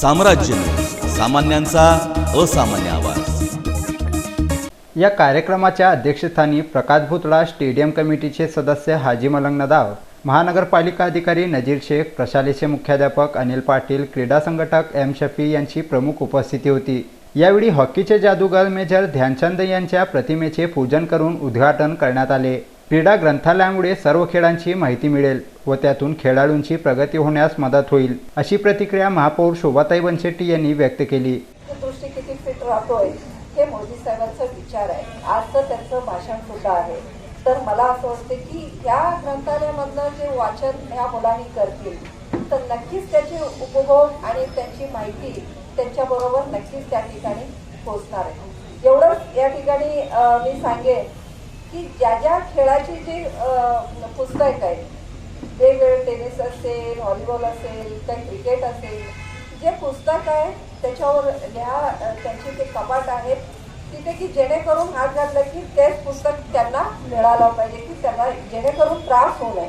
साम्राज्य सामान्यांचा असामान्य आवाज. या कार्यक्रमाच्या अध्यक्षस्थानी प्रकाश भुतळा स्टेडियम कमिटीचे सदस्य हाजी मलंग नदाव महानगरपालिका अधिकारी नजीर शेख प्रशालेचे मुख्याध्यापक अनिल पाटील क्रीडा संघटक एम शफी यांची प्रमुख उपस्थिती होती. यावेळी हॉकीचे जादूगर मेजर ध्यानचंद यांच्या प्रतिमेचे पूजन करून उद्घाटन करण्यात आले. क्रीडा ग्रंथालयामुळे सर्व खेळांची माहिती मिळेल व त्यातून खेळाडूंची प्रगती होण्यास मदत होईल अशी प्रतिक्रिया महापौर शोभाताई बनशेट्टी यांनी व्यक्त केली. किती फिट राहतोय हे मोदी साहेबांचा विचार आहे. आजचं त्यांचं भाषण सुद्धा आहे. तर मला असं वाटतं की या ग्रंथालयामधलं जे वाचन ह्या मुलांनी करतील तर नक्कीच त्याचे उपभोग आणि त्यांची माहिती त्यांच्याबरोबर नक्कीच त्या ठिकाणी पोचणार आहे. एवढंच या ठिकाणी मी सांगेन की ज्या ज्या खेळाची जी पुस्तक आहेत वेगवेगळे टेनिस असेल व्हॉलीबॉल असेल तर क्रिकेट असेल जे पुस्तक आहे त्याच्यावर लिहा त्यांचे ते कपाट आहेत तिथे की जेणेकरून हात घातला की तेच पुस्तक त्यांना मिळालं पाहिजे की त्यांना जेणेकरून त्रास होऊ नये.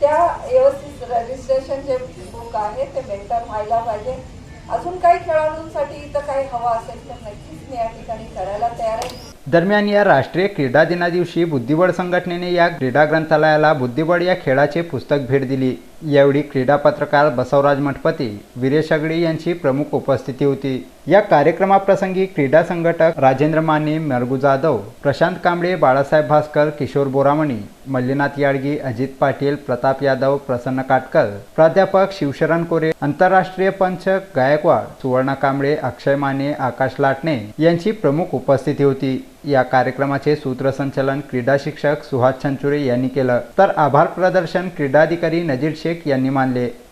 त्या व्यवस्थित रजिस्ट्रेशन जे बुक आहे ते मेंटेन व्हायला पाहिजे. अजून काही खेळाडूंसाठी इथं काही हवं असेल तर नक्कीच मी या ठिकाणी करायला तयार आहे. दरम्यान या राष्ट्रीय क्रीडा दिना दिवशी बुद्धिबळ संघटनेने या क्रीडा ग्रंथालयाला बुद्धिबळ या खेळाचे पुस्तक भेट दिली. यावेळी क्रीडा पत्रकार बसवराज मठपती वीरेश अगडी यांची प्रमुख उपस्थिती होती. या कार्यक्रमाप्रसंगी क्रीडा संघटक राजेंद्र माने मरगू जाधव प्रशांत कांबळे बाळासाहेब भास्कर किशोर बोरामणी मल्लीनाथ याडगी अजित पाटील प्रताप यादव प्रसन्न काटकर प्राध्यापक शिवशरण कोरे आंतरराष्ट्रीय पंच गायकवाड सुवर्णा कांबळे अक्षय माने आकाश लाटणे यांची प्रमुख उपस्थिती होती. या कार्यक्रमाचे सूत्रसंचालन क्रीडा शिक्षक सुहास छंचुरे यांनी केलं. तर आभार प्रदर्शन क्रीडाधिकारी नजीर शेख यांनी मानले.